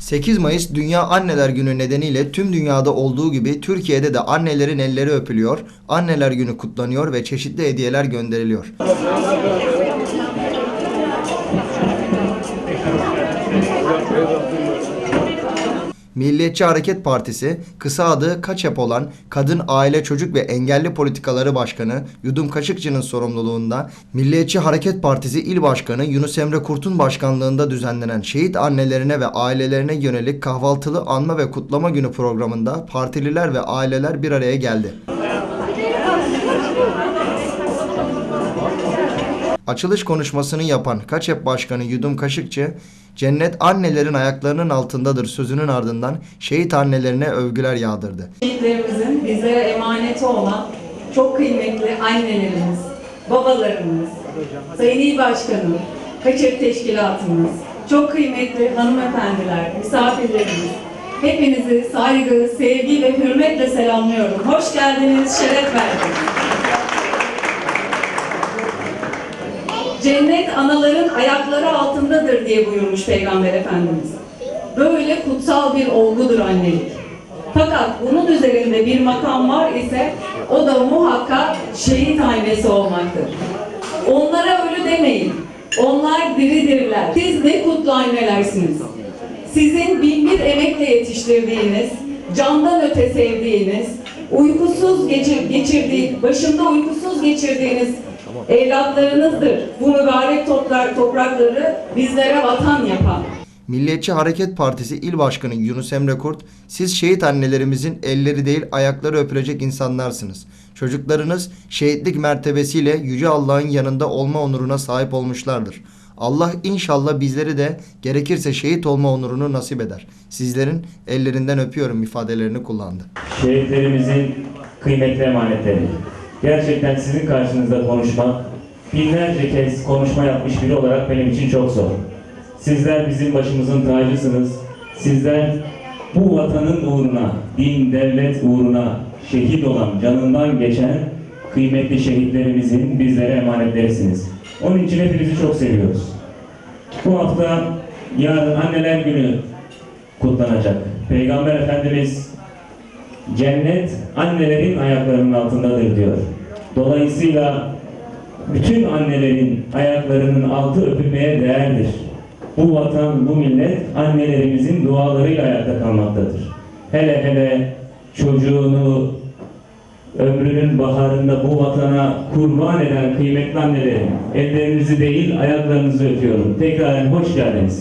...8 Mayıs Dünya Anneler Günü nedeniyle tüm dünyada olduğu gibi Türkiye'de de annelerin elleri öpülüyor, Anneler Günü kutlanıyor ve çeşitli hediyeler gönderiliyor. Milliyetçi Hareket Partisi, kısa adı KAÇEP olan Kadın, Aile, Çocuk ve Engelli Politikaları Başkanı Yudum Kaşıkçı'nın sorumluluğunda Milliyetçi Hareket Partisi İl Başkanı Yunus Emre Kurt'un başkanlığında düzenlenen şehit annelerine ve ailelerine yönelik kahvaltılı anma ve kutlama günü programında partililer ve aileler bir araya geldi. Açılış konuşmasını yapan KAÇEP Başkanı Yudum Kaşıkçı, cennet annelerin ayaklarının altındadır sözünün ardından şehit annelerine övgüler yağdırdı. Şehitlerimizin bizlere emaneti olan çok kıymetli annelerimiz, babalarımız, Sayın İl Başkanım, Kaçep Teşkilatımız, çok kıymetli hanımefendiler, misafirlerimiz, hepinizi saygı, sevgi ve hürmetle selamlıyorum. Hoş geldiniz, şeref verdiniz. Cennet anaların ayakları altındadır diye buyurmuş Peygamber Efendimiz. Böyle kutsal bir olgudur annelik. Fakat bunun üzerinde bir makam var ise o da muhakkak şehit annesi olmaktır. Onlara ölü demeyin. Onlar diridirler. Siz ne kutlu annelersiniz. Sizin bin bir emekle yetiştirdiğiniz, candan öte sevdiğiniz, uykusuz geçir, geçirdiği, başında uykusuz geçirdiğiniz evlatlarınızdır. Bu mübarek toprak, toprakları bizlere vatan yapan. Milliyetçi Hareket Partisi İl Başkanı Yunus Emre Kurt, siz şehit annelerimizin elleri değil ayakları öpülecek insanlarsınız. Çocuklarınız şehitlik mertebesiyle Yüce Allah'ın yanında olma onuruna sahip olmuşlardır. Allah inşallah bizleri de gerekirse şehit olma onurunu nasip eder. Sizlerin ellerinden öpüyorum ifadelerini kullandı. şehitlerimizin kıymetli emanetleri. Gerçekten sizin karşınızda konuşmak, binlerce kez konuşma yapmış biri olarak benim için çok zor. Sizler bizim başımızın tacısınız. Sizler bu vatanın uğruna, din, devlet uğruna şehit olan, canından geçen kıymetli şehitlerimizin bizlere emanetlerisiniz. Onun için hepinizi çok seviyoruz. Bu hafta yarın Anneler Günü kutlanacak. Peygamber Efendimiz Cennet annelerin ayaklarının altındadır diyor. Dolayısıyla bütün annelerin ayaklarının altı öpülmeye değerdir. Bu vatan, bu millet annelerimizin dualarıyla ayakta kalmaktadır. Hele hele çocuğunu ömrünün baharında bu vatana kurban eden kıymetli annelerin ellerinizi değil ayaklarınızı öpüyorum. Tekrar hoş geldiniz.